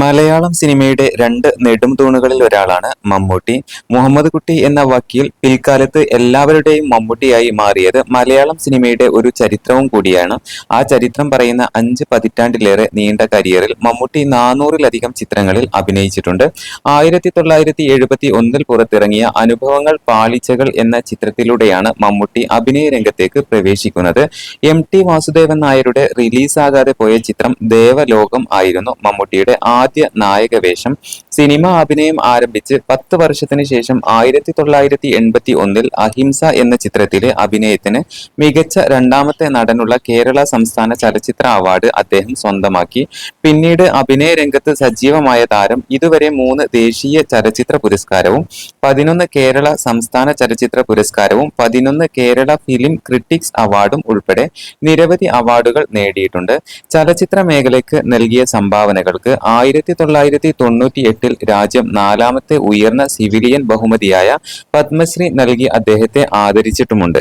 മലയാളം സിനിമയുടെ രണ്ട് നെടുംതൂണുകളിൽ ഒരാളാണ് മമ്മൂട്ടി. മുഹമ്മദ് കുട്ടി എന്ന വക്കീൽ പിൽക്കാലത്ത് എല്ലാവരുടെയും മമ്മൂട്ടിയായി മാറിയത് മലയാളം സിനിമയുടെ ഒരു ചരിത്രവും കൂടിയാണ്. ആ ചരിത്രം പറയുന്ന അഞ്ച് പതിറ്റാണ്ടിലേറെ നീണ്ട കരിയറിൽ മമ്മൂട്ടി നാനൂറിലധികം ചിത്രങ്ങളിൽ അഭിനയിച്ചിട്ടുണ്ട്. ആയിരത്തി തൊള്ളായിരത്തി എഴുപത്തി ഒന്നിൽ പുറത്തിറങ്ങിയ അനുഭവങ്ങൾ പാളിച്ചകൾ എന്ന ചിത്രത്തിലൂടെയാണ് മമ്മൂട്ടി അഭിനയ രംഗത്തേക്ക് പ്രവേശിക്കുന്നത്. എം ടി വാസുദേവൻ നായരുടെ റിലീസാകാതെ പോയ ചിത്രം ദേവലോകം ആയിരുന്നു മമ്മൂട്ടിയുടെ ആദ്യ നായക വേഷം സിനിമ അഭിനയം ആരംഭിച്ച് പത്ത് വർഷത്തിന് ശേഷം ആയിരത്തി തൊള്ളായിരത്തി എൺപത്തി ഒന്നിൽ അഹിംസ എന്ന ചിത്രത്തിലെ അഭിനയത്തിന് മികച്ച രണ്ടാമത്തെ നടനുള്ള കേരള സംസ്ഥാന ചലച്ചിത്ര അവാർഡ് അദ്ദേഹം സ്വന്തമാക്കി. പിന്നീട് അഭിനയ രംഗത്ത് സജീവമായ താരം ഇതുവരെ മൂന്ന് ദേശീയ ചലച്ചിത്ര പുരസ്കാരവും പതിനൊന്ന് കേരള സംസ്ഥാന ചലച്ചിത്ര പുരസ്കാരവും പതിനൊന്ന് കേരള ഫിലിം ക്രിട്ടിക്സ് അവാർഡും ഉൾപ്പെടെ നിരവധി അവാർഡുകൾ നേടിയിട്ടുണ്ട്. ചലച്ചിത്ര മേഖലയ്ക്ക് നൽകിയ സംഭാവനകൾക്ക് ആയിരത്തി തൊള്ളായിരത്തി തൊണ്ണൂറ്റി എട്ടിൽ രാജ്യം നാലാമത്തെ ഉയർന്ന സിവിലിയൻ ബഹുമതിയായ പത്മശ്രീ നൽകി അദ്ദേഹത്തെ ആദരിച്ചിട്ടുമുണ്ട്.